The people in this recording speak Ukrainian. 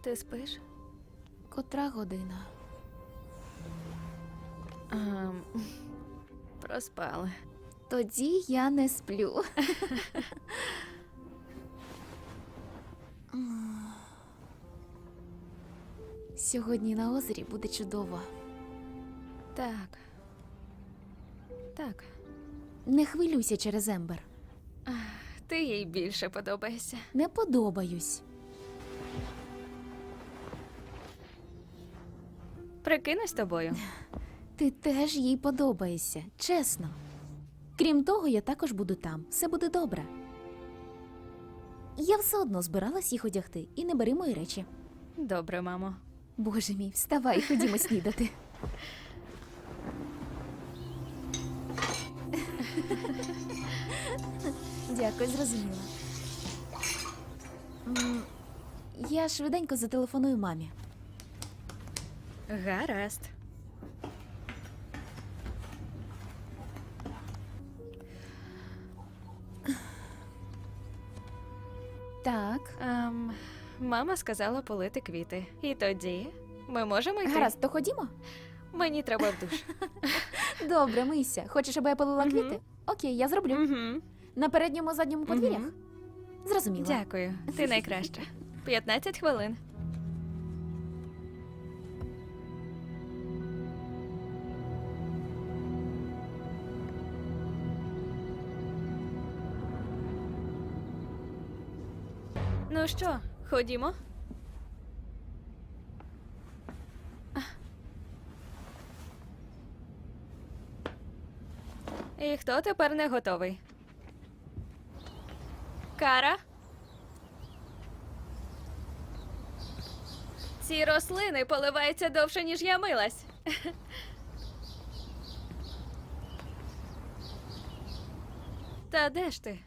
Ти спиш? Котра година? А, проспали. Тоді я не сплю. Сьогодні на озері буде чудово. Так. Так. Не хвилюйся через Ембер. Ти їй більше подобаєшся. Не подобаюсь. Прикинусь тобою. Ти теж їй подобаєшся, чесно. Крім того, я також буду там. Все буде добре. Я все одно збиралась їх одягти і не бери мої речі. Добре, мамо. Боже мій, вставай, ходімо снідати. Дякую, зрозуміла. М, Я швиденько зателефоную мамі. Гаразд. Так. Ем, мама сказала полити квіти. І тоді ми можемо йти. Гаразд, то ходімо? Мені треба в душ. Добре, мийся. Хочеш, аби я полила Мгм. квіти? Окей, я зроблю. Угу. На передньому задньому подвір'ях? Мгм. Зрозуміла. Дякую. Ти найкраща. 15 хвилин. Ну що, ходімо? І хто тепер не готовий? Кара? Ці рослини поливаються довше, ніж я милась. Та де ж ти?